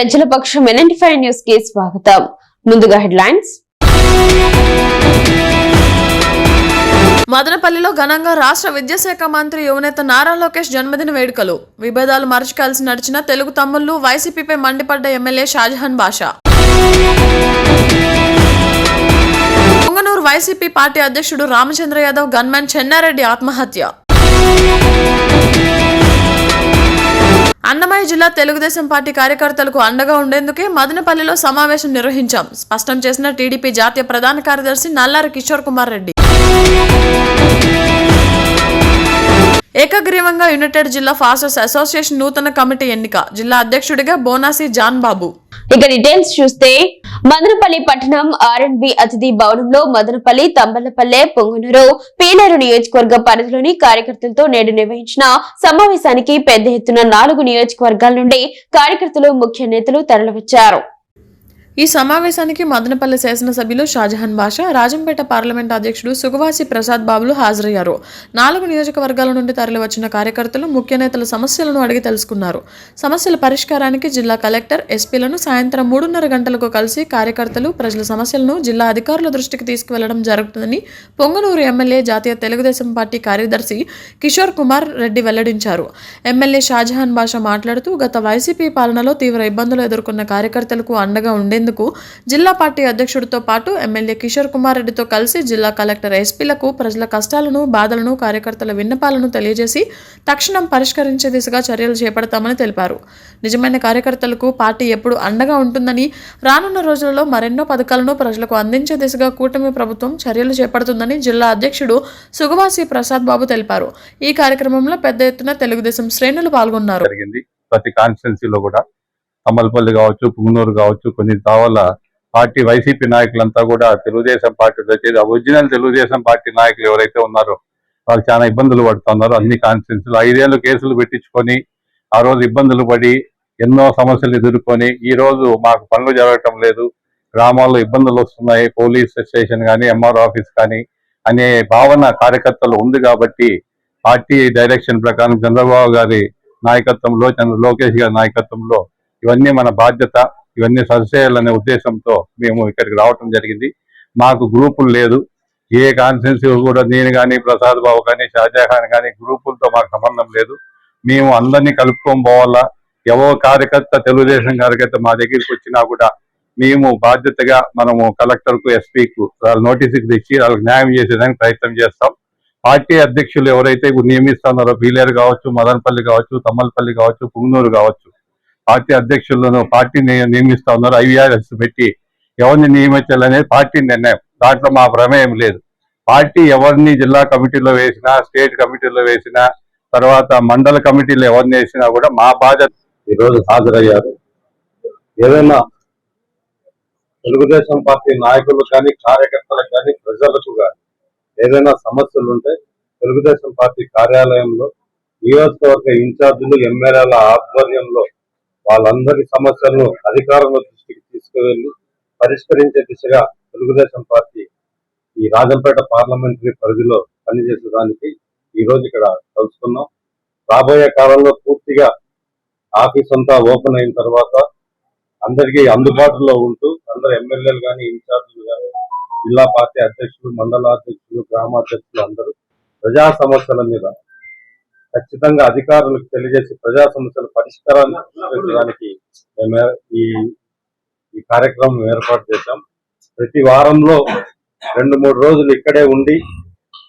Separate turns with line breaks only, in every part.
ప్రజల పక్షం ఎన్ఎన్టీ న్యూస్కి స్వాగతం. ముందుగా హెడ్లైన్స్.
మదనపల్లిలో ఘనంగా రాష్ట్ర విద్యాశాఖ మంత్రి యువనేత నారా లోకేష్ జన్మదిన వేడుకలు. విభేదాలు మరచుకాల్సి నడిచిన తెలుగు తమ్ముళ్ళు వైసీపీపై మండిపడ్డ MLA Shahjahan Basha. Ponganuru YCP party అధ్యక్షుడు రామచంద్ర యాదవ్ గన్మెన్ చెన్నారెడ్డి ఆత్మహత్య. అన్నమయ్య జిల్లా తెలుగుదేశం పార్టీ కార్యకర్తలకు అండగా ఉండేందుకే మదనపల్లిలో సమావేశం నిర్వహించాం. స్పష్టం చేసిన టీడీపీ జాతీయ ప్రధాన కార్యదర్శి నల్లారి కిషోర్ కుమార్ రెడ్డి. ఏకగ్రీవంగా యునైటెడ్ జిల్లా ఫాస్టర్స్ అసోసియేషన్ నూతన కమిటీ ఎన్నిక. జిల్లా అధ్యక్షుడిగా బోనాసి జాన్ బాబు
ఇక డీటెయిల్స్ చూస్తే మదనపల్లి పట్టణం ఆర్ అండ్ బి అతిథి భవనంలో మదనపల్లి తంబలపల్లె పొంగునూరు పీలేరు నియోజకవర్గ పరిధిలోని కార్యకర్తలతో నేడు నిర్వహించిన సమావేశానికి పెద్ద ఎత్తున నాలుగు నియోజకవర్గాల నుండి కార్యకర్తలు ముఖ్య నేతలు తరలివచ్చారు.
ఈ సమావేశానికి మదనపల్లి శాసనసభ్యులు షాజహాన్ బాషా రాజంపేట పార్లమెంట్ అధ్యక్షుడు సుగవాసి ప్రసాద్ బాబులు హాజరయ్యారు. నాలుగు నియోజకవర్గాల నుండి తరలివచ్చిన కార్యకర్తలు ముఖ్య నేతల సమస్యలను అడిగి తెలుసుకున్నారు. సమస్యల పరిష్కారానికి జిల్లా కలెక్టర్ ఎస్పీలను సాయంత్రం మూడున్నర గంటలకు కలిసి కార్యకర్తలు ప్రజల సమస్యలను జిల్లా అధికారుల దృష్టికి తీసుకువెళ్ళడం జరుగుతుందని పొంగనూరు ఎమ్మెల్యే జాతీయ తెలుగుదేశం పార్టీ కార్యదర్శి కిషోర్ కుమార్ రెడ్డి వెల్లడించారు. ఎమ్మెల్యే షాజహాన్ బాషా మాట్లాడుతూ గత వైసీపీ పాలనలో తీవ్ర ఇబ్బందులు ఎదుర్కొన్న కార్యకర్తలకు అండగా ఉండేందుకు జిల్లా పార్టీ అధ్యక్షుడితో పాటు ఎమ్మెల్యే కిషోర్ కుమార్ రెడ్డితో కలిసి జిల్లా కలెక్టర్ ఎస్పీలకు ప్రజల కష్టాలను బాధలను కార్యకర్తల విన్నపాలను తెలియజేసి తక్షణం పరిష్కరించే దిశగా చర్యలు చేపడతామని తెలిపారు. నిజమైన కార్యకర్తలకు పార్టీ ఎప్పుడు అండగా ఉంటుందని రానున్న రోజులలో మరెన్నో పథకాలను ప్రజలకు అందించే దిశగా కూటమి ప్రభుత్వం చర్యలు చేపడుతుందని జిల్లా అధ్యక్షుడు సుగవాసి ప్రసాద్ బాబు తెలిపారు. ఈ కార్యక్రమంలో పెద్ద ఎత్తున తెలుగుదేశం శ్రేణులు పాల్గొన్నారు.
ప్రతి కాన్స్టిట్యున్సీలో కూడా అమల్పల్లి కావచ్చు పుంగనూరు కావచ్చు కొన్ని తావల పార్టీ వైసీపీ నాయకులంతా కూడా తెలుగుదేశం పార్టీలో చేరి ఒరిజినల్ తెలుగుదేశం పార్టీ నాయకులు ఎవరైతే ఉన్నారో వాళ్ళు చాలా ఇబ్బందులు పడుతున్నారు. అన్ని కాన్స్టిట్యూన్సీలు ఐదేళ్ళు కేసులు పెట్టించుకొని ఆ రోజు ఇబ్బందులు పడి ఎన్నో సమస్యలు ఎదుర్కొని ఈ రోజు మాకు పనులు జరగటం లేదు. గ్రామాల్లో ఇబ్బందులు వస్తున్నాయి. పోలీస్ స్టేషన్ కానీ ఎంఆర్ ఆఫీస్ కానీ అనే భావన కార్యకర్తలు ఉంది కాబట్టి పార్టీ డైరెక్షన్ ప్రకారం చంద్రబాబు గారి నాయకత్వంలో చంద్ర లోకేష్ గారి నాయకత్వంలో ఇవన్నీ మన బాధ్యత ఇవన్నీ సరిచేయాలనే ఉద్దేశంతో మేము ఇక్కడికి రావటం జరిగింది. మాకు గ్రూపులు లేదు. ఏ కాన్ఫరెన్స్ కూడా నేను కానీ ప్రసాద్ బాబు కానీ షాజహాన్ కానీ గ్రూపులతో మాకు సంబంధం లేదు. మేము అందరినీ కలుపుకొని పోవాలా? ఎవో కార్యకర్త తెలుగుదేశం కార్యకర్త మా దగ్గరికి వచ్చినా కూడా మేము బాధ్యతగా మనము కలెక్టర్కు ఎస్పీకు వాళ్ళ నోటీసులు తెచ్చి వాళ్ళకి న్యాయం చేసేదానికి ప్రయత్నం చేస్తాం. పార్టీ అధ్యక్షులు ఎవరైతే నియమిస్తున్నారో పీలేరు కావచ్చు మదనపల్లి కావచ్చు తమ్మలపల్లి కావచ్చు పుంగనూరు కావచ్చు పార్టీ అధ్యక్షులను పార్టీ నియమిస్తా ఉన్నారు. ఐవీఆర్ఎస్ పెట్టి ఎవరిని నియమించాలనేది పార్టీ నిర్ణయం. దాంట్లో మా ప్రమేయం లేదు. పార్టీ ఎవరిని జిల్లా కమిటీలో వేసినా స్టేట్ కమిటీలో వేసినా తర్వాత మండల కమిటీలో ఎవరిని వేసినా కూడా మా బాధ్యత ఈరోజు హాజరయ్యారు. ఏదైనా తెలుగుదేశం పార్టీ నాయకులు కానీ కార్యకర్తలకు కానీ ప్రజలకు కానీ ఏదైనా సమస్యలు ఉంటే తెలుగుదేశం పార్టీ కార్యాలయంలో నియోజకవర్గ ఇన్ఛార్జీలు ఎమ్మెల్యేల ఆధ్వర్యంలో వాళ్ళందరి సమస్యలను అధికారుల దృష్టికి తీసుకువెళ్ళి పరిష్కరించే దిశగా తెలుగుదేశం పార్టీ ఈ రాజంపేట పార్లమెంటరీ పరిధిలో పనిచేసేదానికి ఈ రోజు ఇక్కడ కలుసుకున్నాం రాబోయే కాలంలో పూర్తిగా ఆఫీస్ అంతా ఓపెన్ అయిన తర్వాత అందరికీ అందుబాటులో ఉంటూ అందరు ఎమ్మెల్యేలు కానీ ఇన్ఛార్జీలు కానీ జిల్లా పార్టీ అధ్యక్షులు మండల అధ్యక్షులు గ్రామాధ్యక్షులు అందరూ ప్రజా సమస్యల మీద ఖచ్చితంగా అధికారులకు తెలియజేసి ప్రజా సమస్యల పరిష్కారాన్ని చూపించడానికి మేము ఈ ఈ కార్యక్రమం ఏర్పాటు చేశాం. ప్రతి వారంలో రెండు మూడు రోజులు ఇక్కడే ఉండి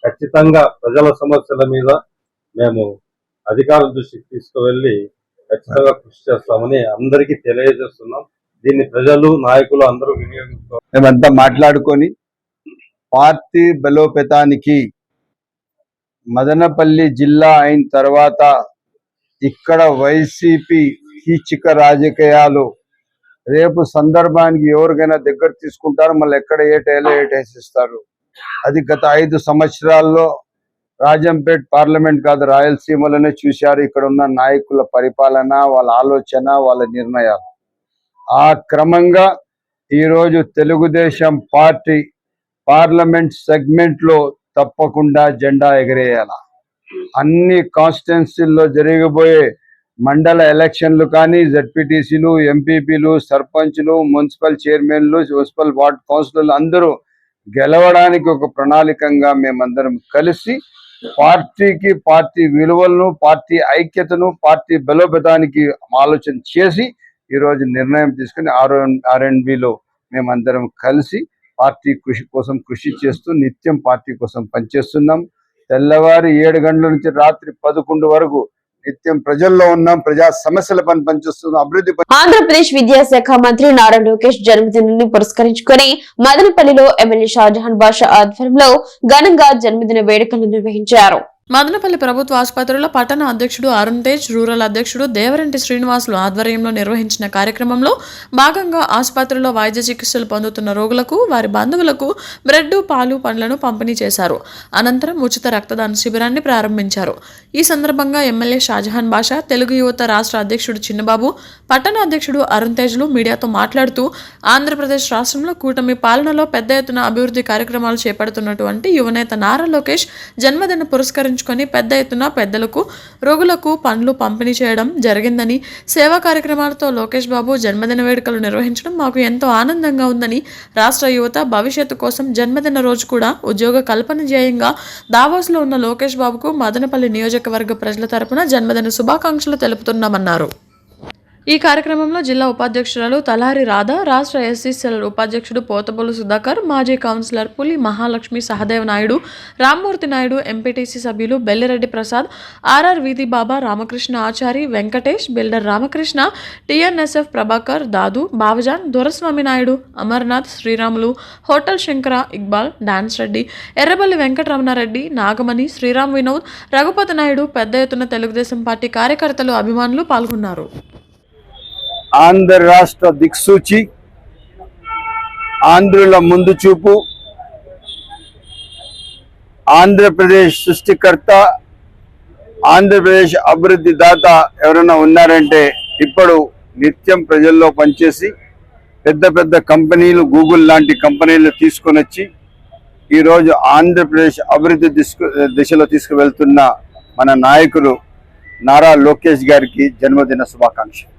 ఖచ్చితంగా ప్రజల సమస్యల మీద మేము అధికారుల దృష్టికి తీసుకువెళ్ళి ఖచ్చితంగా కృషి చేస్తామని అందరికీ తెలియజేస్తున్నాం. దీన్ని ప్రజలు నాయకులు అందరూ వినియోగించుకోవాలి.
మేమంతా మాట్లాడుకొని పార్టీ బలోపేతానికి మదనపల్లి జిల్లా అయిన తర్వాత ఇక్కడ వైసీపీ కీచిక రాజకీయాలు. రేపు సందర్భానికి ఎవరికైనా దగ్గర తీసుకుంటారు మళ్ళీ ఎక్కడ ఏటేలో ఏటేసిస్తారు అది గత ఐదు సంవత్సరాల్లో రాజంపేట్ పార్లమెంట్ కాదు రాయలసీమలోనే చూశారు. ఇక్కడ ఉన్న నాయకుల పరిపాలన వాళ్ళ ఆలోచన వాళ్ళ నిర్ణయాలు. ఆ క్రమంగా ఈరోజు తెలుగుదేశం పార్టీ పార్లమెంట్ సెగ్మెంట్లో తప్పకుండా జెండా ఎగరేయాల. అన్ని కాన్స్టిట్యున్సీల్లో జరగబోయే మండల ఎలక్షన్లు కానీ జడ్పీటీసీలు ఎంపీపీలు సర్పంచ్లు మున్సిపల్ చైర్మన్లు మున్సిపల్ వార్డ్ కౌన్సిలర్లు అందరూ గెలవడానికి ఒక ప్రణాళికంగా మేమందరం కలిసి పార్టీకి పార్టీ విలువలను పార్టీ ఐక్యతను పార్టీ బలోపేతానికి ఆలోచన చేసి ఈరోజు నిర్ణయం తీసుకుని ఆర్ ఆర్ఎండ్బిలో మేమందరం కలిసి పార్టీ కృషి కోసం కృషి చేస్తూ నిత్యం పార్టీ కోసం పనిచేస్తున్నాం. తెల్లవారి ఏడు గంటల నుంచి రాత్రి పదకొండు వరకు నిత్యం ప్రజల్లో ఉన్నాం. ప్రజా సమస్యల పని పనిచేస్తున్నాం. అభివృద్ధి
ఆంధ్రప్రదేశ్ విద్యాశాఖ మంత్రి నారా లోకేష్ జన్మదినాన్ని పురస్కరించుకొని మదనపల్లిలో ఎమ్మెల్యే షాజహాన్ బాషా ఆధ్వర్యంలో ఘనంగా జన్మదిన వేడుకలు నిర్వహించారు.
మదనపల్లి ప్రభుత్వ ఆసుపత్రిలో పట్టణ అధ్యక్షుడు అరుణ్ తేజ్ రూరల్ అధ్యక్షుడు దేవరెంటి శ్రీనివాసులు ఆధ్వర్యంలో నిర్వహించిన కార్యక్రమంలో భాగంగా ఆసుపత్రిలో వైద్య చికిత్సలు పొందుతున్న రోగులకు వారి బంధువులకు బ్రెడ్ పాలు పండ్లను పంపిణీ చేశారు. అనంతరం ఉచిత రక్తదాన శిబిరాన్ని ప్రారంభించారు. ఈ సందర్భంగా ఎమ్మెల్యే షాజహాన్ బాషా తెలుగు యువత రాష్ట్ర అధ్యక్షుడు చిన్నబాబు పట్టణ అధ్యక్షుడు అరుణ్ తేజ్లు మీడియాతో మాట్లాడుతూ ఆంధ్రప్రదేశ్ రాష్ట్రంలో కూటమి పాలనలో పెద్ద ఎత్తున అభివృద్ధి కార్యక్రమాలు చేపడుతున్నటువంటి యువనేత నారా లోకేష్ జన్మదిన ఉపయోగించుకొని పెద్ద ఎత్తున పెద్దలకు రోగులకు పండ్లు పంపిణీ చేయడం జరిగిందని సేవా కార్యక్రమాలతో లోకేష్ బాబు జన్మదిన వేడుకలు నిర్వహించడం మాకు ఎంతో ఆనందంగా ఉందని రాష్ట్ర యువత భవిష్యత్తు కోసం జన్మదిన రోజు కూడా ఉద్యోగ కల్పన ధ్యేయంగా దావోస్లో ఉన్న లోకేష్ బాబుకు మదనపల్లి నియోజకవర్గ ప్రజల తరపున జన్మదిన శుభాకాంక్షలు తెలుపుతున్నామన్నారు. ఈ కార్యక్రమంలో జిల్లా ఉపాధ్యక్షురాలు తలారి రాధ రాష్ట్ర ఎస్సీసీఎల్ ఉపాధ్యక్షుడు పోతబోలు సుధాకర్ మాజీ కౌన్సిలర్ పులి మహాలక్ష్మి సహదేవ్ నాయుడు రామ్మూర్తి నాయుడు ఎంపీటీసీ సభ్యులు బెల్లిరెడ్డి ప్రసాద్ ఆర్ఆర్ వీధి Baba Ramakrishna Achari Venkatesh builder Ramakrishna TNSF Prabhakar Dadu Bavajan Doraswamy Naidu Amarnath Sriramulu hotel Shankara Iqbal dance Reddy Erraballi Venkataramanareddy Nagamani Sriram Vinod Raghupathi Naidu పెద్ద ఎత్తున తెలుగుదేశం పార్టీ కార్యకర్తలు అభిమానులు పాల్గొన్నారు.
ఆంధ్ర రాష్ట్ర దిక్సూచి ఆంధ్రుల ముందు చూపు ఆంధ్రప్రదేశ్ సృష్టికర్త ఆంధ్రప్రదేశ్ అభివృద్ధి దాత ఎవరైనా ఉన్నారంటే ఇప్పుడు నిత్యం ప్రజల్లో పనిచేసి పెద్ద పెద్ద కంపెనీలు గూగుల్ లాంటి కంపెనీలు తీసుకొని వచ్చి ఈరోజు ఆంధ్రప్రదేశ్ అభివృద్ధి దిశకు దిశలో తీసుకువెళ్తున్న మన నాయకులు నారా లోకేష్ గారికి జన్మదిన శుభాకాంక్షలు.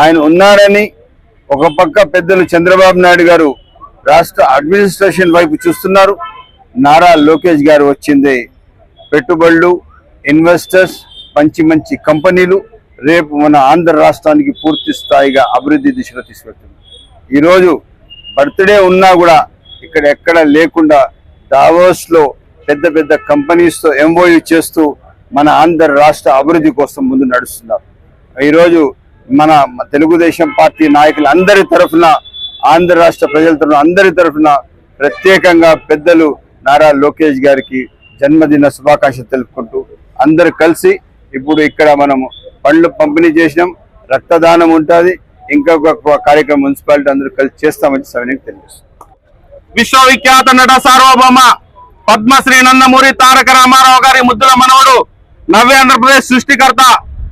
ఆయన ఉన్నారని ఒక పక్క పెద్దలు చంద్రబాబు నాయుడు గారు రాష్ట్ర అడ్మినిస్ట్రేషన్ వైపు చూస్తున్నారు. నారా లోకేష్ గారు వచ్చింది. పెట్టుబడులు ఇన్వెస్టర్స్ మంచి మంచి కంపెనీలు రేపు మన ఆంధ్ర రాష్ట్రానికి పూర్తి స్థాయిగా అభివృద్ధి దిశలో తీసుకెళ్తుంది ఈరోజు బర్త్డే ఉన్నా కూడా ఇక్కడ ఎక్కడ లేకుండా దావోస్లో పెద్ద పెద్ద కంపెనీస్తో ఎంఓయూ చేస్తూ మన ఆంధ్ర రాష్ట్ర అభివృద్ధి కోసం ముందు నడుస్తున్నారు. ఈరోజు మన తెలుగుదేశం పార్టీ నాయకులందరి తరఫున ఆంధ్ర రాష్ట్ర ప్రజల తరఫున అందరి తరఫున ప్రత్యేకంగా పెద్దలు నారా లోకేష్ గారికి జన్మదిన శుభాకాంక్షలు తెలుపుకుంటూ అందరు కలిసి ఇప్పుడు ఇక్కడ మనము పండ్లు పంపిణీ చేసినాం. రక్తదానం ఉంటుంది. ఇంకొక కార్యక్రమం మున్సిపాలిటీ అందరూ కలిసి చేస్తామని సవినీకి తెలియజేస్తుంది
విశ్వవిఖ్యాత నట సార్వభౌమ పద్మశ్రీ నందమూరి తారక రామారావు గారి ముద్దుల మనవడు నవ్య ఆంధ్రప్రదేశ్ సృష్టికర్త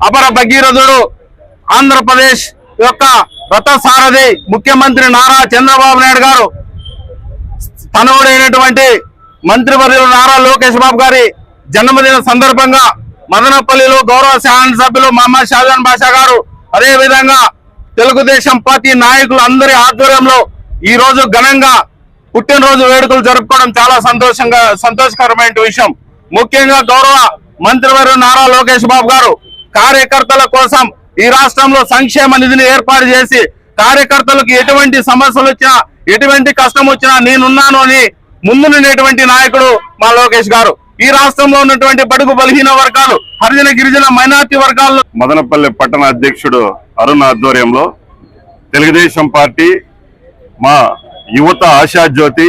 అపర భగీరథుడు ఆంధ్రప్రదేశ్ యొక్క రథసారథి ముఖ్యమంత్రి నారా చంద్రబాబు నాయుడు గారు తనవుడైనటువంటి మంత్రివర్యులు నారా లోకేష్ బాబు గారి జన్మదిన సందర్భంగా మదనపల్లిలో గౌరవ శాసన సభ్యులు మహమ్మద్ షాజాన్ బాషా గారు అదేవిధంగా తెలుగుదేశం పార్టీ నాయకులు అందరి ఆధ్వర్యంలో ఈ రోజు ఘనంగా పుట్టినరోజు వేడుకలు జరుపుకోవడం చాలా సంతోషంగా సంతోషకరమైన విషయం. ముఖ్యంగా గౌరవ మంత్రివర్యులు నారా లోకేష్ బాబు గారు కార్యకర్తల కోసం ఈ రాష్ట్రంలో సంక్షేమ నిధిని ఏర్పాటు చేసి కార్యకర్తలకు ఎటువంటి సమస్యలు వచ్చినా ఎటువంటి కష్టం వచ్చినా నేనున్నాను అని ముందునినటువంటి నాయకుడు మా లోకేష్ గారు. ఈ రాష్ట్రంలో ఉన్నటువంటి బడుగు బలహీన వర్గాలు హరిజన గిరిజన మైనార్టీ వర్గాల్లో
మదనపల్లి పట్టణ అధ్యక్షుడు అరుణ్ ఆధ్వర్యంలో తెలుగుదేశం పార్టీ మా యువత ఆశాజ్యోతి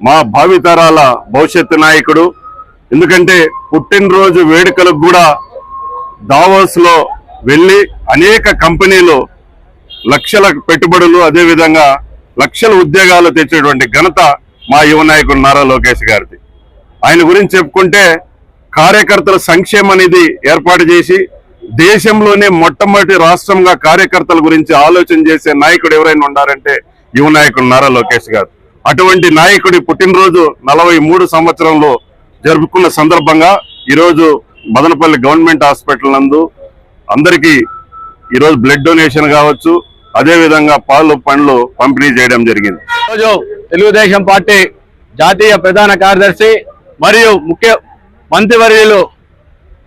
మా భావితరాల భవిష్యత్తు నాయకుడు. ఎందుకంటే పుట్టినరోజు వేడుకలకు కూడా దావోస్లో వెళ్ళి అనేక కంపెనీలు లక్షల పెట్టుబడులు అదేవిధంగా లక్షల ఉద్యోగాలు తెచ్చేటువంటి ఘనత మా యువ నాయకుడు నారా లోకేష్ గారిది. ఆయన గురించి చెప్పుకుంటే కార్యకర్తల సంక్షేమం అనేది ఏర్పాటు చేసి దేశంలోనే మొట్టమొదటి రాష్ట్రంగా కార్యకర్తల గురించి ఆలోచన చేసే నాయకుడు ఎవరైనా ఉన్నారంటే యువ నాయకుడు నారా లోకేష్ గారు. అటువంటి నాయకుడి పుట్టినరోజు నలభై మూడు సంవత్సరంలో జరుపుకున్న సందర్భంగా ఈరోజు మదనపల్లి గవర్నమెంట్ హాస్పిటల్ నందు
అందరికీ ఈరోజు బ్లడ్ డొనేషన్ కావచ్చు అదేవిధంగా పాలు పండ్లు పంపిణీ చేయడం జరిగింది.
ఈరోజు తెలుగుదేశం పార్టీ జాతీయ ప్రధాన కార్యదర్శి మరియు ముఖ్య మంత్రివర్యులు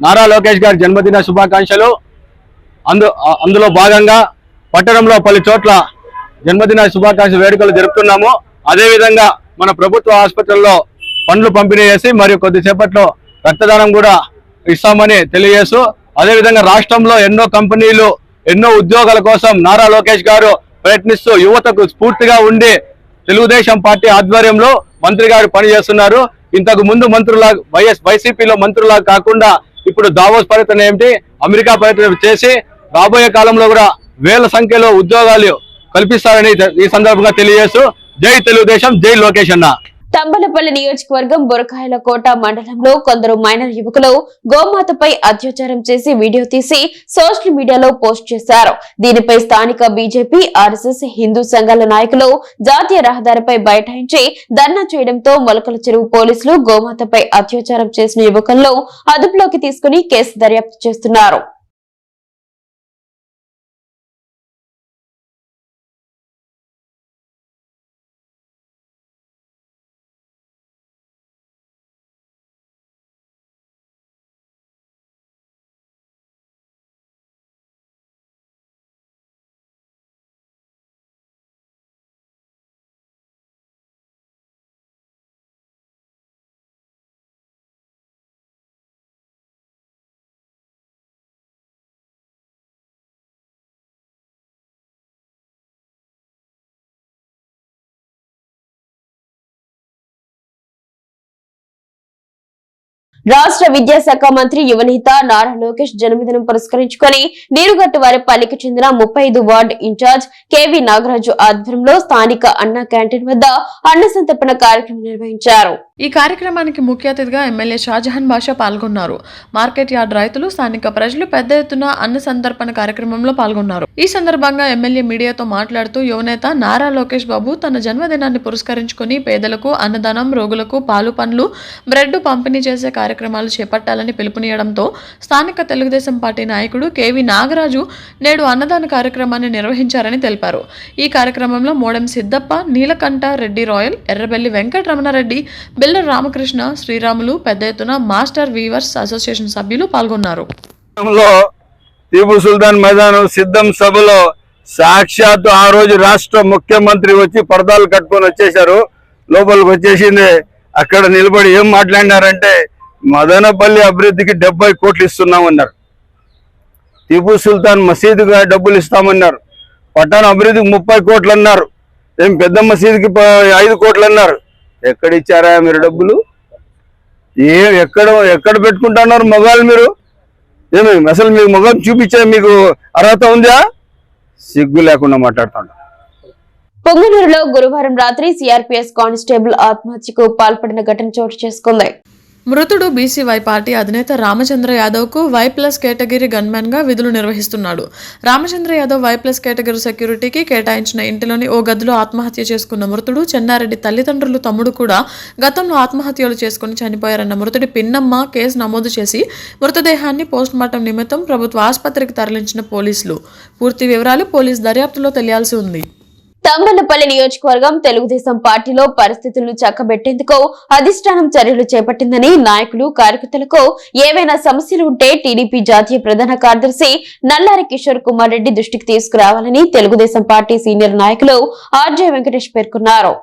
నారా లోకేష్ గారి జన్మదిన శుభాకాంక్షలు. అందు అందులో భాగంగా పట్టణంలో పలు చోట్ల జన్మదిన శుభాకాంక్ష వేడుకలు జరుపుతున్నాము. అదేవిధంగా మన ప్రభుత్వ ఆసుపత్రుల్లో పండ్లు పంపిణీ చేసి మరియు కొద్దిసేపట్లో రక్తదానం కూడా ఇస్తామని తెలియజేస్తూ అదేవిధంగా రాష్ట్రంలో ఎన్నో కంపెనీలు ఎన్నో ఉద్యోగాల కోసం నారా లోకేష్ గారు ప్రయత్నిస్తూ యువతకు స్ఫూర్తిగా ఉండి తెలుగుదేశం పార్టీ ఆధ్వర్యంలో మంత్రి గారు పనిచేస్తున్నారు. ఇంతకు ముందు మంత్రులా వైఎస్ వైసీపీలో మంత్రులా కాకుండా ఇప్పుడు దావోస్ పర్యటన ఏమిటి అమెరికా పర్యటన చేసి రాబోయే కాలంలో కూడా వేల సంఖ్యలో ఉద్యోగాలు కల్పిస్తారని ఈ సందర్భంగా తెలియజేస్తూ జై తెలుగుదేశం జై లోకేష్ అన్న.
తంబలపల్లి నియోజకవర్గం బొరకాయల కోట మండలంలో కొందరు మైనర్ యువకులు గోమాతపై అత్యాచారం చేసి వీడియో తీసి సోషల్ మీడియాలో పోస్ట్ చేశారు. దీనిపై స్థానిక బీజేపీ ఆర్ఎస్ఎస్ హిందూ సంఘాల నాయకులు జాతీయ రహదారిపై బైఠాయించి ధర్నా చేయడంతో మొలకల చెరువు పోలీసులు గోమాతపై అత్యాచారం చేసిన యువకులను అదుపులోకి తీసుకుని కేసు దర్యాప్తు చేస్తున్నారు. రాష్ట్ర విద్యాశాఖ మంత్రి యువనేత నారా లోకేష్ జన్మదినం పురస్కరించుకొని నీరుగట్టు వారిపల్లికి చెందిన ముప్పై ఐదు వార్డు ఇన్ఛార్జ్ కెవి నాగరాజు ఆధ్వర్యంలో స్థానిక అన్న క్యాంటీన్ వద్ద అన్న సంతర్పణ కార్యక్రమం నిర్వహించారు.
ఈ కార్యక్రమానికి ముఖ్య అతిథిగా ఎమ్మెల్యే షాజహాన్ బాషా పాల్గొన్నారు. మార్కెట్ యార్డ్ రైతులు స్థానిక ప్రజలు పెద్ద ఎత్తున అన్న సందర్పణ కార్యక్రమంలో పాల్గొన్నారు. ఈ సందర్భంగా ఎమ్మెల్యే మీడియాతో మాట్లాడుతూ యువనేత నారా లోకేష్ బాబు తన జన్మదినాన్ని పురస్కరించుకుని పేదలకు అన్నదానం రోగులకు పాలు పండ్లు బ్రెడ్ పంపిణీ చేసే కార్యక్రమాలు చేపట్టాలని పిలుపునియడంతో స్థానిక తెలుగుదేశం పార్టీ నాయకుడు కేవి నాగరాజు నేడు అన్నదాన కార్యక్రమాన్ని నిర్వహించారని తెలిపారు. ఈ కార్యక్రమంలో మోడెం సిద్దప్ప నీలకంఠ రెడ్డి రాయల్ ఎర్రబెల్లి వెంకటరమణారెడ్డి బిల్లర్ రామకృష్ణ శ్రీరాములు పెద్ద ఎత్తున మాస్టర్ వీవర్స్ అసోసియేషన్ సభ్యులు పాల్గొన్నారు.
టీపు సుల్తాన్ మైదానం సిద్ధం సభలో సాక్షాత్తు ఆ రోజు రాష్ట్ర ముఖ్యమంత్రి వచ్చి పరదాలు కట్టుకొని వచ్చేశారు. లోపలికి వచ్చేసింది. అక్కడ నిలబడి ఏం మాట్లాడినారంటే మదనపల్లి అభివృద్ధికి డెబ్బై కోట్లు ఇస్తున్నామన్నారు. టీపు సుల్తాన్ మసీదుగా డబ్బులు ఇస్తామన్నారు. పట్టణ అభివృద్ధికి ముప్పై కోట్లు అన్నారు. ఏం పెద్ద మసీదుకి ప- ఐదు కోట్లు అన్నారు. ఎక్కడ ఇచ్చారా మీరు డబ్బులు? ఏ ఎక్కడ ఎక్కడ పెట్టుకుంటున్నారు మగాళ్ళు మీరు? ఏమి అసలు మీకు మొగం చూపించే మీకు అర్హత ఉందా? సిగ్గు లేకుండా మాట్లాడుతున్నాడు
పొంగనూరులో గురువారం రాత్రి సిఆర్పీఎస్ కానిస్టేబుల్ ఆత్మహత్యకు పాల్పడిన ఘటన చోటు చేసుకుంది.
మృతుడు బీసీవై పార్టీ అధినేత రామచంద్ర యాదవ్కు వై ప్లస్ కేటగిరీ గన్మెన్గా విధులు నిర్వహిస్తున్నాడు. Ramachandra Yadav Y plus category సెక్యూరిటీకి కేటాయించిన ఇంటిలోని ఓ గదిలో ఆత్మహత్య చేసుకున్న మృతుడు చెన్నారెడ్డి తల్లిదండ్రులు తమ్ముడు కూడా గతంలో ఆత్మహత్యలు చేసుకుని చనిపోయారన్న మృతుడి పిన్నమ్మ కేసు నమోదు చేసి మృతదేహాన్ని పోస్టుమార్టం నిమిత్తం ప్రభుత్వ ఆసుపత్రికి తరలించిన పోలీసులు. పూర్తి వివరాలు పోలీస్ దర్యాప్తులో తెలియాల్సి ఉంది.
తంగళ్ళపల్లి నియోజకవర్గం తెలుగుదేశం పార్టీలో పరిస్థితులను చక్కబెట్టేందుకు అధిష్టానం చర్యలు చేపట్టిందని నాయకులు కార్యకర్తలకు ఏవైనా సమస్యలు ఉంటే టీడీపీ జాతీయ ప్రధాన కార్యదర్శి నల్లారి కిషోర్ కుమార్ రెడ్డి దృష్టికి తీసుకురావాలని తెలుగుదేశం పార్టీ సీనియర్ నాయకులు ఆర్జే వెంకటేష్ పేర్కొన్నారు.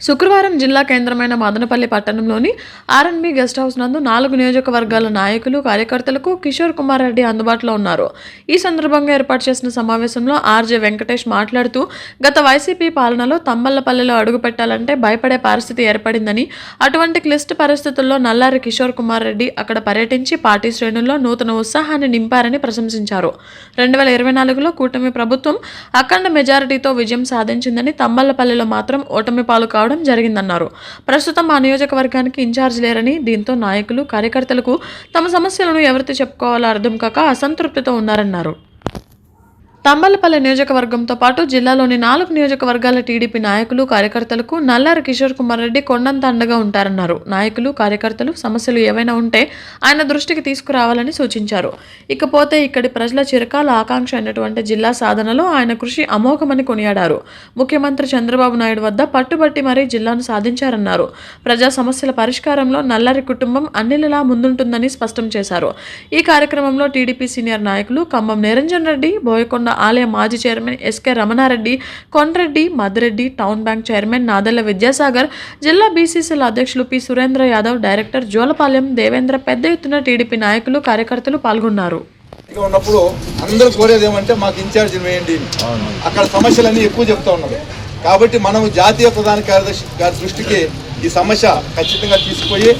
శుక్రవారం జిల్లా కేంద్రమైన మదనపల్లి పట్టణంలోని ఆర్ఎన్బి గెస్ట్ హౌస్ నందు నాలుగు నియోజకవర్గాల నాయకులు కార్యకర్తలకు కిషోర్ కుమార్ రెడ్డి అందుబాటులో ఉన్నారు. ఈ సందర్భంగా ఏర్పాటు చేసిన సమావేశంలో ఆర్జే వెంకటేష్ మాట్లాడుతూ గత వైసీపీ పాలనలో తమ్మల్లపల్లిలో అడుగు పెట్టాలంటే భయపడే పరిస్థితి ఏర్పడిందని అటువంటి క్లిష్ట పరిస్థితుల్లో నల్లారి కిషోర్ కుమార్ రెడ్డి అక్కడ పర్యటించి పార్టీ శ్రేణుల్లో నూతన ఉత్సాహాన్ని నింపారని ప్రశంసించారు. రెండు వేల ఇరవై నాలుగులో కూటమి ప్రభుత్వం అఖండ మెజారిటీతో విజయం సాధించిందని తమ్మల్లపల్లిలో మాత్రం ఓటమి పాలు రావడం జరిగిందన్నారు. ప్రస్తుతం ఆ నియోజకవర్గానికి ఇన్ఛార్జ్ లేరని దీంతో నాయకులు కార్యకర్తలకు తమ సమస్యలను ఎవరితో చెప్పుకోవాలో అర్థం కాక అసంతృప్తితో ఉన్నారన్నారు. తంబలపల్లి నియోజకవర్గంతో పాటు జిల్లాలోని నాలుగు నియోజకవర్గాల టీడీపీ నాయకులు కార్యకర్తలకు నల్లారి కిషోర్ కుమార్ రెడ్డి కొండంత అండగా ఉంటారన్నారు. నాయకులు కార్యకర్తలు సమస్యలు ఏవైనా ఉంటే ఆయన దృష్టికి తీసుకురావాలని సూచించారు. ఇకపోతే ఇక్కడి ప్రజల చిరకాల ఆకాంక్ష అయినటువంటి జిల్లా సాధనలో ఆయన కృషి అమోఘమని కొనియాడారు. ముఖ్యమంత్రి చంద్రబాబు నాయుడు వద్ద పట్టుబట్టి మరీ జిల్లాను సాధించారన్నారు. ప్రజా సమస్యల పరిష్కారంలో నల్లారి కుటుంబం అన్నిలలా ముందుంటుందని స్పష్టం చేశారు. ఈ కార్యక్రమంలో టీడీపీ సీనియర్ నాయకులు ఖమ్మం నిరంజన్ రెడ్డి బోయకొండ ఆలయ మాజీ chairman SK Ramanareddy Kondreddy Madreddy town bank chairman Nadella Vidyasagar జిల్లా బీసీసీల అధ్యక్షులు పి. సురేంద్ర యాదవ్ డైరెక్టర్ జోలపాలెం దేవేంద్ర పెద్ద ఎత్తున టీడీపీ నాయకులు కార్యకర్తలు పాల్గొన్నారు.
ఉన్నప్పుడు అందరూ కోరేది ఏమంటే మాకు ఇన్ఛార్జ్ వేయండి అక్కడ సమస్యలన్నీ ఎక్కువ చెప్తా ఉన్నారు కాబట్టి మనం జాతీయ ప్రధాన కార్యదర్శి గారి దృష్టికి ఈ సమస్య ఖచ్చితంగా తీసుకుపోయి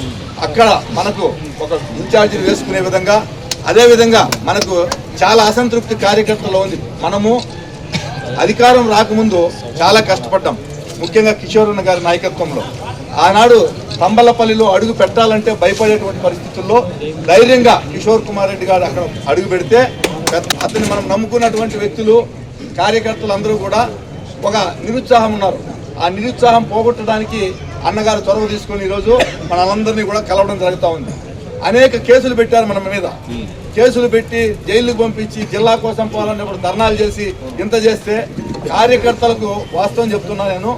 అక్కడ మనకు ఒక ఇన్ఛార్జిని వేసుకునే విధంగా అదేవిధంగా మనకు చాలా అసంతృప్తి కార్యకర్తలు ఉంది. మనము అధికారం రాకముందు చాలా కష్టపడ్డాం. ముఖ్యంగా కిషోరన్న గారి నాయకత్వంలో. ఆనాడు తంబలపల్లిలో అడుగు పెట్టాలంటే భయపడేటువంటి పరిస్థితుల్లో ధైర్యంగా కిషోర్ కుమార్ రెడ్డి గారు అక్కడ అడుగు పెడితే అతన్ని మనం నమ్ముకున్నటువంటి వ్యక్తులు కార్యకర్తలు అందరూ కూడా ఒక నిరుత్సాహం ఉన్నారు. ఆ నిరుత్సాహం పోగొట్టడానికి అన్నగారు చొరవ తీసుకొని ఈరోజు మనందరినీ కూడా కలవడం జరుగుతూ ఉంది. అనేక కేసులు పెట్టారు మన మీద. కేసులు పెట్టి జైలుకు పంపించి జిల్లా కోసం పోవాలన్నప్పుడు ధర్నాలు చేసి ఇంత చేస్తే కార్యకర్తలకు వాస్తవం చెప్తున్నా నేను.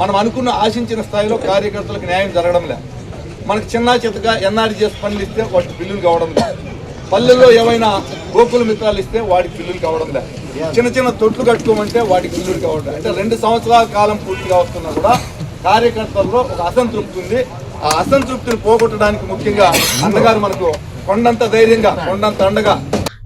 మనం అనుకున్న ఆశించిన స్థాయిలో కార్యకర్తలకు న్యాయం జరగడం లేదు మనకు చిన్న చితక ఎన్ఆర్జీ చేసి పనులు ఇస్తే వాటికి బిల్లులు కావడం లేదు పల్లెల్లో ఏమైనా గోకుల మిత్రాలు ఇస్తే వాటికి బిల్లులు కావడం లేదు చిన్న చిన్న తొట్లు కట్టుకోమంటే వాటికి బిల్లులు కావడం అంటే రెండు సంవత్సరాల కాలం పూర్తిగా వస్తున్నా కూడా కార్యకర్తల్లో ఒక అసంతృప్తి ఉంది. ఆ అసంతృప్తిని పోగొట్టడానికి ముఖ్యంగా అన్నగారు మనకు కొండంత ధైర్యంగా కొండంత అండగా.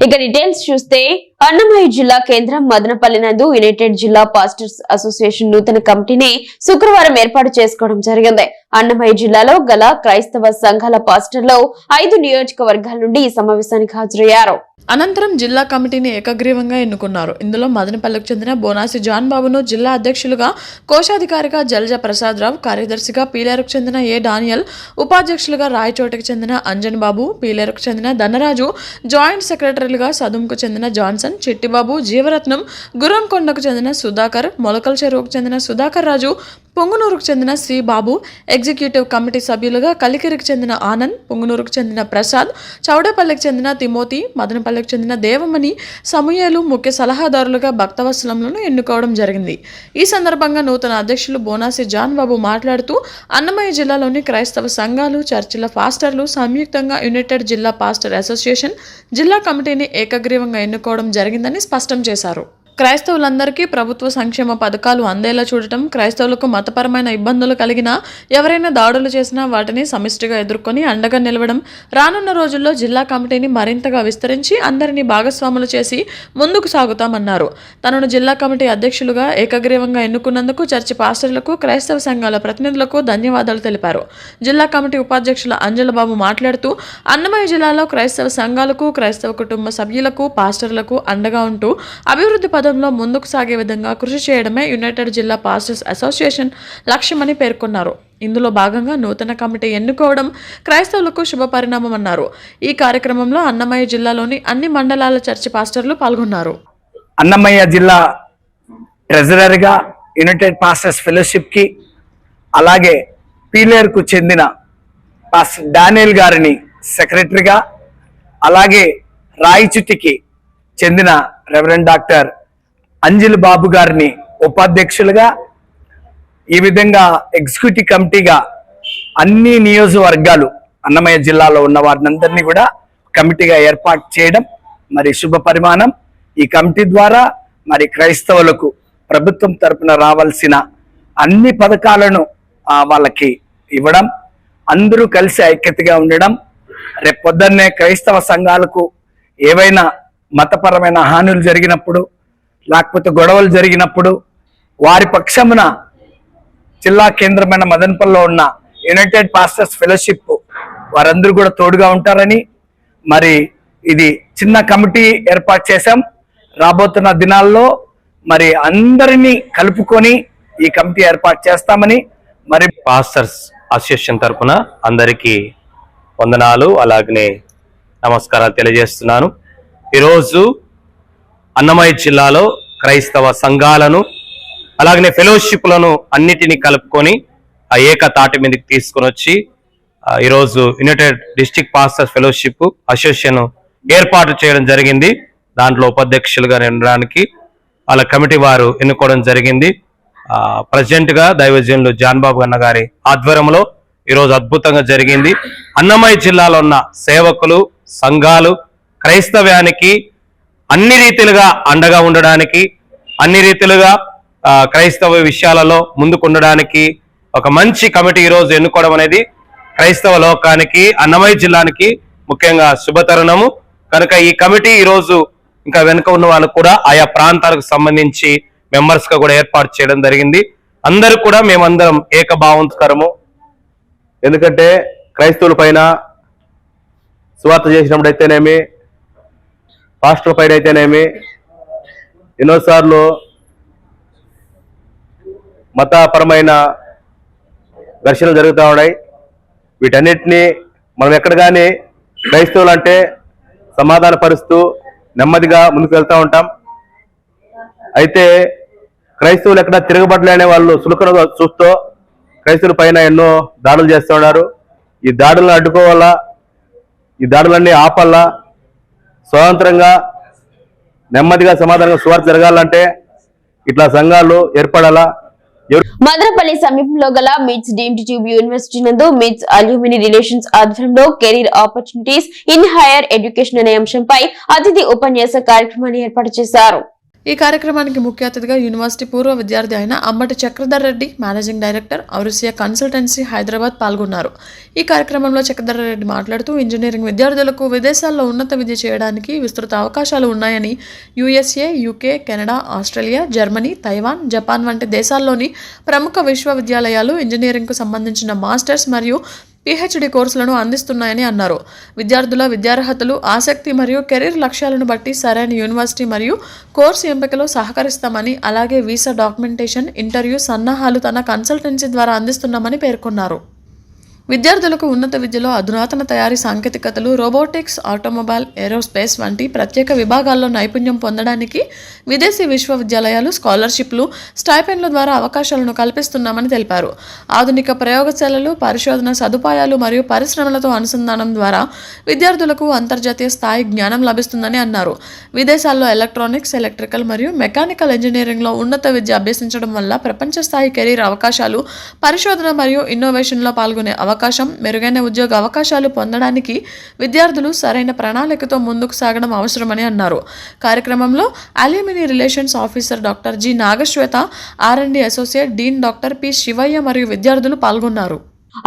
ఇక డీటెయిల్స్ చూస్తే అన్నమయ్య జిల్లా కేంద్రం మదనపల్లి నందు యునైటెడ్ జిల్లా పాస్టర్స్ అసోసియేషన్ నూతన కమిటీని శుక్రవారం ఏర్పాటు చేసుకోవడం జరిగింది. అన్నమయ్య జిల్లాలో గల క్రైస్తవ సంఘాల పాస్టర్లు ఐదు నియోజకవర్గాల నుండి ఈ సమావేశానికి హాజరయ్యారు.
అనంతరం జిల్లా కమిటీని ఏకగ్రీవంగా ఎన్నుకున్నారు. ఇందులో మదనపల్లికి చెందిన బోనాసి జాన్ బాబును జిల్లా అధ్యక్షులుగా కోశాధికారిగా జలజ ప్రసాద్ రావు కార్యదర్శిగా పీలేరుకు చెందిన ఏ డానియల్ ఉపాధ్యక్షులుగా రాయచోటకు చెందిన అంజన్ బాబు పీలేరుకు చెందిన ధనరాజు జాయింట్ సెక్రటరీలుగా సదుంకు చెందిన జాన్సన్ చిట్టిబాబు జీవరత్నం గుర్రంకొండకు చెందిన సుధాకర్ మొలకల చెరువుకు చెందిన సుధాకర్ రాజు పొంగునూరుకు చెందిన శ్రీబాబు బాబు ఎగ్జిక్యూటివ్ కమిటీ సభ్యులుగా కలికిరికి చెందిన ఆనంద్ పొంగునూరుకు చెందిన ప్రసాద్ చౌడపల్లికి చెందిన తిమోతి మదనపల్లికి చెందిన దేవమణి సమూహలు ముఖ్య సలహాదారులుగా భక్తవత్సలంలను ఎన్నుకోవడం జరిగింది. ఈ సందర్భంగా నూతన అధ్యక్షులు బోనాసి జాన్ బాబు మాట్లాడుతూ అన్నమయ్య జిల్లాలోని క్రైస్తవ సంఘాలు చర్చిల పాస్టర్లు సంయుక్తంగా యునైటెడ్ జిల్లా పాస్టర్ అసోసియేషన్ జిల్లా కమిటీని ఏకగ్రీవంగా ఎన్నుకోవడం జరిగిందని స్పష్టం చేశారు. క్రైస్తవులందరికీ ప్రభుత్వ సంక్షేమ పథకాలు అందేలా చూడటం క్రైస్తవులకు మతపరమైన ఇబ్బందులు కలిగినా ఎవరైనా దాడులు చేసినా వాటిని సమిష్టిగా ఎదుర్కొని అండగా నిలవడం రానున్న రోజుల్లో జిల్లా కమిటీని మరింతగా విస్తరించి అందరినీ భాగస్వాములు చేసి ముందుకు సాగుతామన్నారు. తనను జిల్లా కమిటీ అధ్యక్షులుగా ఏకగ్రీవంగా ఎన్నుకున్నందుకు చర్చి పాస్టర్లకు క్రైస్తవ సంఘాల ప్రతినిధులకు ధన్యవాదాలు తెలిపారు. జిల్లా కమిటీ ఉపాధ్యక్షుల అంజలబాబు మాట్లాడుతూ అన్నమయ్య జిల్లాలో క్రైస్తవ సంఘాలకు క్రైస్తవ కుటుంబ సభ్యులకు పాస్టర్లకు అండగా ఉంటూ అభివృద్ధి పదంలో ముందుకు సాగే విధంగా కృషి చేయడమే యునైటెడ్ జిల్లా పాస్టర్స్ అసోసియేషన్ లక్ష్యమని పేర్కొన్నారు. ఇందులో భాగంగా నూతన కమిటీ ఎన్నుకోవడం క్రైస్తవులకు శుభపరిణామమన్నారు. అన్నారు ఈ కార్యక్రమంలో అన్నమయ్య జిల్లాలోని అన్ని మండలాల చర్చి పాస్టర్లు పాల్గొన్నారు.
అన్నమయ్య జిల్లా ట్రెజరర్గా యునైటెడ్ పాస్టర్స్ ఫెలోషిప్కి అలాగే పీలేర్కు చెందిన పాస్టర్ డానియల్ గారిని సెక్రటరీగా అలాగే రాయిచుట్టికి చెందిన రెవరెండ్ డాక్టర్ అంజిల్ బాబు గారిని ఉపాధ్యక్షులుగా ఈ విధంగా ఎగ్జిక్యూటివ్ కమిటీగా అన్ని నియోజకవర్గాలు అన్నమయ్య జిల్లాలో ఉన్న వారిని కూడా కమిటీగా ఏర్పాటు చేయడం మరి శుభ పరిమాణం. ఈ కమిటీ ద్వారా మరి క్రైస్తవులకు ప్రభుత్వం తరపున రావాల్సిన అన్ని పథకాలను వాళ్ళకి ఇవ్వడం అందరూ కలిసి ఐక్యతగా ఉండడం రేపు పొద్దున్నే క్రైస్తవ సంఘాలకు ఏవైనా మతపరమైన హానులు జరిగినప్పుడు లేకపోతే గొడవలు జరిగినప్పుడు వారి పక్షమున జిల్లా కేంద్రమైన మదనపల్లిలో ఉన్న యునైటెడ్ పాస్టర్స్ ఫెలోషిప్ వారందరూ కూడా తోడుగా ఉంటారని మరి ఇది చిన్న కమిటీ ఏర్పాటు చేశాం. రాబోతున్న దినాల్లో మరి అందరినీ కలుపుకొని ఈ కమిటీ ఏర్పాటు చేస్తామని మరి
పాస్టర్స్ అసోసియేషన్ తరఫున అందరికీ వందనాలు అలాగనే నమస్కారాలు తెలియజేస్తున్నాను. ఈరోజు అన్నమయ్య జిల్లాలో క్రైస్తవ సంఘాలను అలాగనే ఫెలోషిప్లను అన్నిటినీ కలుపుకొని ఆ ఏక తాటి మీదకి తీసుకొని వచ్చి ఈరోజు united district pastors fellowship association ఏర్పాటు చేయడం జరిగింది. దాంట్లో ఉపాధ్యక్షులుగా ఉండడానికి వాళ్ళ కమిటీ వారు ఎన్నుకోవడం జరిగింది. ప్రజెంట్గా ప్రెసిడెంట్ దైవజనులు జాన్ బాబు అన్న గారి ఆధ్వర్యంలో ఈరోజు అద్భుతంగా జరిగింది. అన్నమయ్య జిల్లాలో ఉన్న సేవకులు సంఘాలు క్రైస్తవ్యానికి అన్ని రీతిలుగా అండగా ఉండడానికి అన్ని రీతిలుగా క్రైస్తవ విషయాలలో ముందుకు ఉండడానికి ఒక మంచి కమిటీ ఈరోజు ఎన్నుకోవడం అనేది క్రైస్తవ లోకానికి అన్నమయ్య జిల్లానికి ముఖ్యంగా శుభతరుణము. కనుక ఈ కమిటీ ఈరోజు ఇంకా వెనుక ఉన్న వాళ్ళు కూడా ఆయా ప్రాంతాలకు సంబంధించి మెంబర్స్గా కూడా ఏర్పాటు చేయడం జరిగింది. అందరూ కూడా మేమందరం ఏకభావంతకరము
ఎందుకంటే క్రైస్తవుల పైన స్వార్థ చేసినప్పుడు పాస్టర్ పైన అయితేనేమి? ఎన్నోసార్లు మతపరమైన ఘర్షణలు జరుగుతూ ఉన్నాయి. వీటన్నిటినీ మనం ఎక్కడ కానీ క్రైస్తవులు అంటే సమాధానపరుస్తూ నెమ్మదిగా ముందుకు వెళ్తూ ఉంటాం. అయితే క్రైస్తవులు ఎక్కడ తిరగబడలేని వాళ్ళు సులుకనగా చూస్తూ క్రైస్తవుల పైన ఎన్నో దాడులు చేస్తూ ఉన్నారు. ఈ దాడులను అడ్డుకోవాలా? ఈ దాడులన్నీ ఆపాలా? స్వతంత్రంగా నెమ్మదిగా సమాధానంగా సువార్త జరగాలంటే ఇట్లా సంఘాలు ఏర్పడాలా? మద్రపల్లి
మదనపల్లి సమీపంలో గల మిట్స్ డీమ్డ్ ట్యూబ్ యూనివర్సిటీ నందు మిట్స్ అల్యూమిని రిలేషన్స్ ఆధ్వర్యంలో career opportunities in higher education అనే అంశంపై అతిథి ఉపన్యాస కార్యక్రమాన్ని ఏర్పాటు చేశారు.
ఈ కార్యక్రమానికి ముఖ్య అతిథిగా యూనివర్సిటీ పూర్వ విద్యార్థి అయిన Ammati Chakradhar Reddy managing director Aurasia consultancy Hyderabad పాల్గొన్నారు. ఈ కార్యక్రమంలో చక్రధర్ రెడ్డి మాట్లాడుతూ ఇంజనీరింగ్ విద్యార్థులకు విదేశాల్లో ఉన్నత విద్య చేయడానికి విస్తృత అవకాశాలు ఉన్నాయని USA UK Canada Australia Germany Taiwan Japan వంటి దేశాల్లోని ప్రముఖ విశ్వవిద్యాలయాలు ఇంజనీరింగ్కు సంబంధించిన మాస్టర్స్ మరియు పిహెచ్డి కోర్సులను అందిస్తున్నాయని అన్నారు. విద్యార్థుల విద్యార్హతలు ఆసక్తి మరియు కెరీర్ లక్ష్యాలను బట్టి సరైన యూనివర్సిటీ మరియు కోర్సు ఎంపికలో సహకరిస్తామని అలాగే వీసా డాక్యుమెంటేషన్ ఇంటర్వ్యూ సన్నాహాలు తన కన్సల్టెన్సీ ద్వారా అందిస్తున్నామని పేర్కొన్నారు. విద్యార్థులకు ఉన్నత విద్యలో అధునాతన తయారీ సాంకేతికతలు రోబోటిక్స్ ఆటోమొబైల్ ఏరోస్పేస్ వంటి ప్రత్యేక విభాగాల్లో నైపుణ్యం పొందడానికి విదేశీ విశ్వవిద్యాలయాలు స్కాలర్షిప్లు స్టైపెండ్ల ద్వారా అవకాశాలను కల్పిస్తున్నామని తెలిపారు. ఆధునిక ప్రయోగశాలలు పరిశోధన సదుపాయాలు మరియు పరిశ్రమలతో అనుసంధానం ద్వారా విద్యార్థులకు అంతర్జాతీయ స్థాయి జ్ఞానం లభిస్తుందని అన్నారు. విదేశాల్లో ఎలక్ట్రానిక్స్ ఎలక్ట్రికల్ మరియు మెకానికల్ ఇంజనీరింగ్లో ఉన్నత విద్య అభ్యసించడం వల్ల ప్రపంచ స్థాయి కెరీర్ అవకాశాలు పరిశోధన మరియు ఇన్నోవేషన్లో పాల్గొనే అవకాశం మెరుగైన ఉద్యోగ అవకాశాలు పొందడానికి విద్యార్థులు సరైన ప్రణాళికతో ముందుకు సాగడం అవసరమని అన్నారు. కార్యక్రమంలో alumni relations officer doctor G Nagaswetha RMD associate dean doctor P Sivaiah మరియు విద్యార్థులు పాల్గొన్నారు.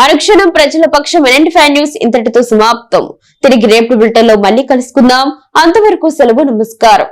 అనుక్షణం ప్రజల పక్షం ఎన్ఎంటీ న్యూస్ ఇంతటితో సమాప్తం. తిరిగి రేపు బిల్టన్లో మళ్ళీ కలుసుకుందాం. అంతవరకు సెలవు నమస్కారం.